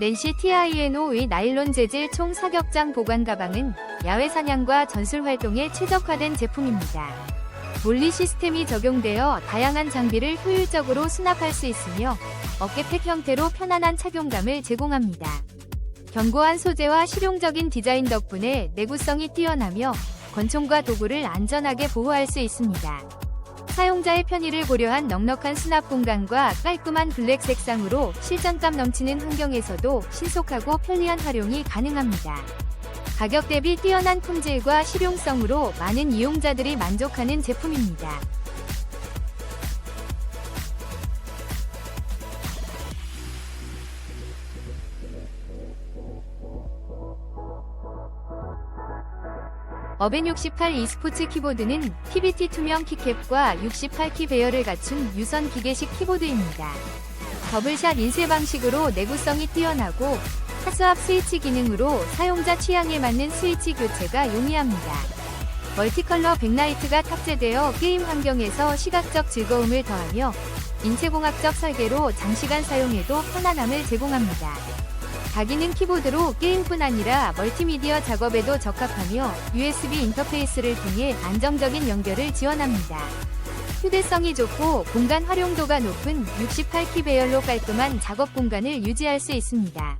낸시 TINO의 나일론 재질 총 사격장 보관 가방은 야외 사냥과 전술 활동에 최적화된 제품입니다. 몰리 시스템이 적용되어 다양한 장비를 효율적으로 수납할 수 있으며 어깨팩 형태로 편안한 착용감을 제공합니다. 견고한 소재와 실용적인 디자인 덕분에 내구성이 뛰어나며 권총과 도구를 안전하게 보호할 수 있습니다. 사용자의 편의를 고려한 넉넉한 수납 공간과 깔끔한 블랙 색상으로 실전감 넘치는 환경에서도 신속하고 편리한 활용이 가능합니다. 가격 대비 뛰어난 품질과 실용성으로 많은 이용자들이 만족하는 제품입니다. 어벤 68 e스포츠 키보드는 PBT 투명 키캡과 68키 배열을 갖춘 유선 기계식 키보드입니다. 더블샷 인쇄 방식으로 내구성이 뛰어나고 하수압 스위치 기능으로 사용자 취향에 맞는 스위치 교체가 용이합니다. 멀티컬러 백라이트가 탑재되어 게임 환경에서 시각적 즐거움을 더하며 인체공학적 설계로 장시간 사용해도 편안함을 제공합니다. 다기능 키보드로 게임뿐 아니라 멀티미디어 작업에도 적합하며 USB 인터페이스를 통해 안정적인 연결을 지원합니다. 휴대성이 좋고 공간 활용도가 높은 68키 배열로 깔끔한 작업 공간을 유지할 수 있습니다.